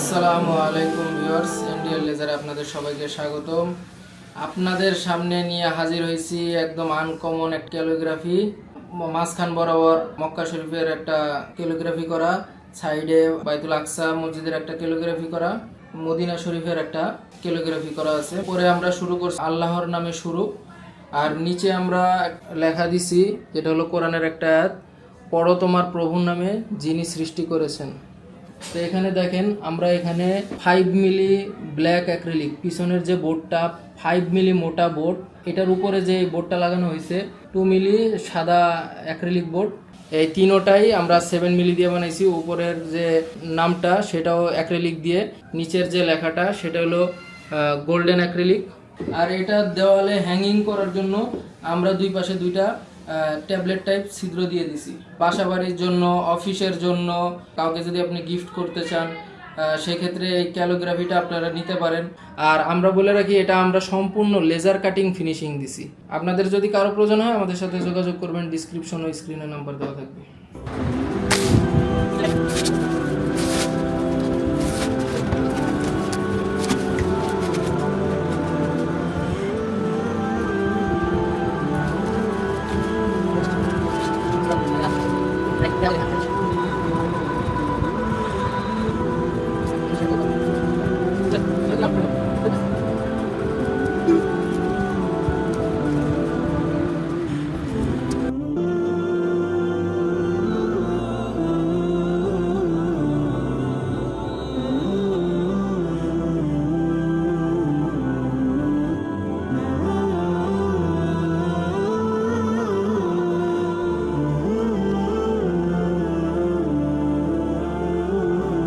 আসসালামু আলাইকুম viewers Indian লেজারে আপনাদের সবাইকে স্বাগতম। আপনাদের সামনে নিয়ে হাজির হয়েছি একদম আনকমন এক ক্যালিগ্রাফি মাঝখান বরাবর মক্কা শরীফের একটা ক্যালিগ্রাফি করা, সাইডে বাইতুল আকসা মসজিদের একটা ক্যালিগ্রাফি করা, মদিনা শরীফের একটা ক্যালিগ্রাফি করা আছে। পরে আমরা শুরু করছি আল্লাহর নামে শুরু। আর নিচে আমরা লেখা দিছি, যেটা হলো কোরআনের একটা পড়ো তোমার প্রভুর নামে যিনি সৃষ্টি করেছেন। তো এখানে দেখেন আমরা এখানে ফাইভ মিলি ব্ল্যাক অ্যাক্রিলিক পিছনের যে বোর্ডটা ফাইভ মিলি মোটা বোর্ড, এটার উপরে যে বোর্ডটা লাগানো হয়েছে টু মিলি সাদা অ্যাক্রিলিক বোর্ড, এই তিনোটাই আমরা সেভেন মিলি দিয়ে বানাইছি। উপরের যে নামটা, সেটাও অ্যাক্রিলিক দিয়ে, নিচের যে লেখাটা, সেটা হলো গোল্ডেন অ্যাক্রিলিক আর এটা দেওয়ালে হ্যাঙ্গিং করার জন্য আমরা দুই পাশে দুইটা ট্যাবলেট টাইপ ছিদ্র দিয়ে দিছি। বাসাবাড়ির জন্য, অফিসের জন্য, কাউকে যদি আপনি গিফট করতে চান সেক্ষেত্রে এই ক্যালোগ্রাফিটা আপনারা নিতে পারেন। আর আমরা বলে রাখি, এটা আমরা সম্পূর্ণ লেজার কাটিং ফিনিশিং দিছি। আপনাদের যদি কারও প্রয়োজন হয়, আমাদের সাথে যোগাযোগ করবেন ডিসক্রিপশন ও স্ক্রিনে নাম্বার দেওয়া থাকবে। 不要给他